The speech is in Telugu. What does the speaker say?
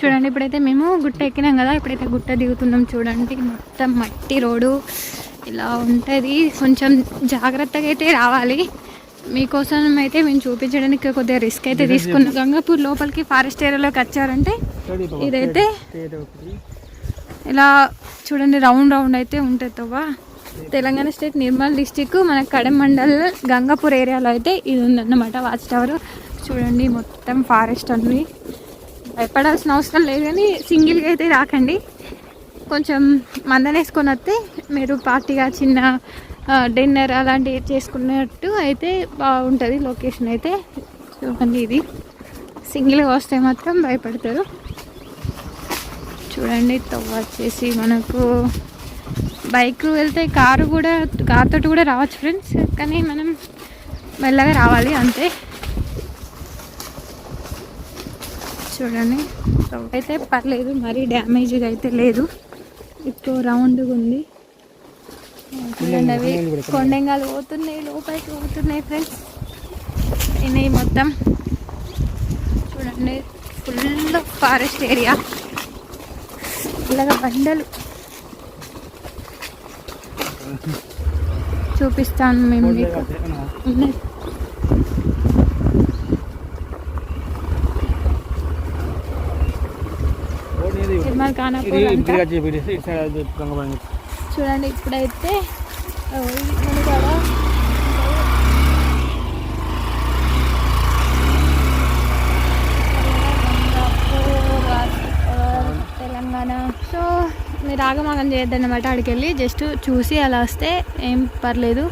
చూడండి ఇప్పుడైతే మేము గుట్ట ఎక్కినాం కదా ఇప్పుడైతే గుట్ట దిగుతున్నాం చూడండి. మొత్తం మట్టి రోడ్డు ఇలా ఉంటుంది. కొంచెం జాగ్రత్తగా అయితే రావాలి. మీకోసం అయితే మేము చూపించడానికి కొద్దిగా రిస్క్ అయితే తీసుకున్నాం. గంగాపూర్ లోపలికి ఫారెస్ట్ ఏరియాలోకి వచ్చారంటే ఇదైతే ఇలా చూడండి రౌండ్ రౌండ్ అయితే ఉంటుంది తవ్వ. తెలంగాణ స్టేట్ నిర్మల్ డిస్టిక్ మన కడెం మండల్ గంగాపూర్ ఏరియాలో అయితే ఇది ఉందన్నమాట వాచ్ టవర్. చూడండి మొత్తం ఫారెస్ట్ అన్ని. భయపడాల్సిన అవసరం లేదు కానీ సింగిల్గా అయితే రాకండి. కొంచెం మందనేసుకొని వస్తే మీరు పార్టీగా చిన్న డిన్నర్ అలాంటివి చేసుకున్నట్టు అయితే బాగుంటుంది లొకేషన్ అయితే. చూడండి ఇది. సింగిల్గా వస్తే మాత్రం భయపడతారు. చూడండి తవ్వ వచ్చేసి మనకు బైక్ వెళ్తే కారు కూడా కారుతో తోటి కూడా రావచ్చు ఫ్రెండ్స్ కానీ మనం మెల్లగా రావాలి అంతే. చూడండి. తవ్వ అయితే పర్లేదు మరీ డ్యామేజ్గా అయితే లేదు. ఎక్కువ రౌండ్గా ఉంది. చూడండి అవి కొండంగాలు పోతున్నాయి లోపలికి పోతున్నాయి ఫ్రెండ్స్. అయినాయి మొత్తం. చూడండి ఫుల్ ఫారెస్ట్ ఏరియా. ఇలాగ బండలు. చూపిస్తాను మేము మీకు. కానాపూర్ అంట చూడండి ఇప్పుడైతే తెలంగాణ. సో మీరు ఆగమాగం చేయొద్దన్నమాట అక్కడికి వెళ్ళి జస్ట్ చూసి అలా వస్తే ఏం పర్లేదు.